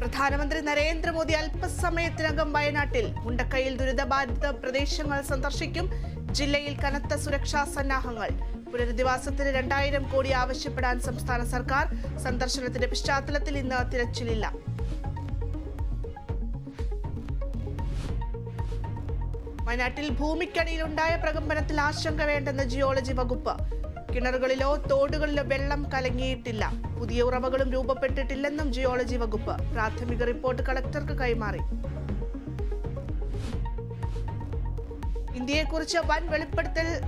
പ്രധാനമന്ത്രി നരേന്ദ്രമോദി അല്പസമയത്തിനകം വയനാട്ടിൽ മുണ്ടക്കയിൽ ദുരിതബാധിത പ്രദേശങ്ങൾ സന്ദർശിക്കും. ജില്ലയിൽ കനത്ത സുരക്ഷാ സന്നാഹങ്ങൾ. പുനരധിവാസത്തിന് രണ്ടായിരം കോടി ആവശ്യപ്പെടാൻ സംസ്ഥാന സർക്കാർ സന്ദർശനത്തിന്റെ പശ്ചാത്തലത്തിൽ ഇന്ന് തിരച്ചിലില്ല. വയനാട്ടിൽ ഭൂമിക്കടിയിലുണ്ടായ പ്രകമ്പനത്തിൽ ആശങ്ക വേണ്ടെന്ന് ജിയോളജി വകുപ്പ്. കിണറുകളിലോ തോടുകളിലോ വെള്ളം കലങ്ങിയിട്ടില്ല. പുതിയ ഉറവകളും രൂപപ്പെട്ടിട്ടില്ലെന്നും ജിയോളജി വകുപ്പ് പ്രാഥമിക റിപ്പോർട്ട് കളക്ടർക്ക് കൈമാറി. ഇന്ത്യയെക്കുറിച്ച് വൻ വെളിപ്പെടുത്തൽ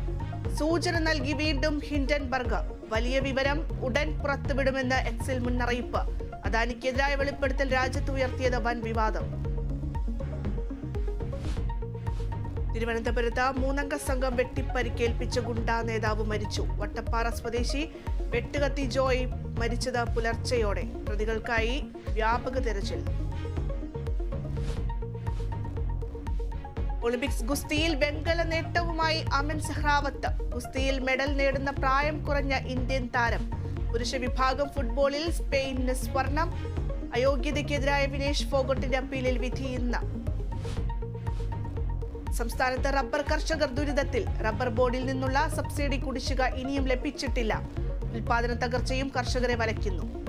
സൂചന നൽകി വീണ്ടും ഹിൻഡൻബർഗ്. വലിയ വിവരം ഉടൻ പുറത്തുവിടുമെന്ന് എക്സിൽ മുന്നറിയിപ്പ്. അദാനിക്കെതിരായ വെളിപ്പെടുത്തൽ രാജ്യത്ത് ഉയർത്തിയത് വൻ വിവാദം. തിരുവനന്തപുരത്ത് മൂന്നംഗ സംഘം വെട്ടിപ്പരിക്കേൽപ്പിച്ച ഗുണ്ടാ നേതാവ് മരിച്ചു. വട്ടപ്പാറ സ്വദേശി വെട്ടുകത്തി ജോയ് മരിച്ചത് പുലർച്ചെയോടെ. പ്രതികൾക്കായി വ്യാപക തെരച്ചിൽ. ഒളിമ്പിക്സ് ഗുസ്തിയിൽ വെങ്കല നേട്ടവുമായി അമൻ സഹ്റാവത്ത് ഗുസ്തിയിൽ മെഡൽ നേടുന്ന പ്രായം കുറഞ്ഞ ഇന്ത്യൻ താരം. പുരുഷ വിഭാഗം ഫുട്ബോളിൽ സ്പെയിനിന് സ്വർണം. അയോഗ്യതയ്ക്കെതിരായ വിനേഷ് ഫോഗട്ടിന്റെ അപ്പീലിൽ വിധി ഇന്ന്. സംസ്ഥാനത്ത് റബ്ബർ കർഷകർ ദുരിതത്തിൽ. റബ്ബർ ബോർഡിൽ നിന്നുള്ള സബ്സിഡി കുടിശ്ശിക ഇനിയും ലഭിച്ചിട്ടില്ല. ഉൽപാദന തകർച്ചയും കർഷകരെ വലയ്ക്കുന്നു.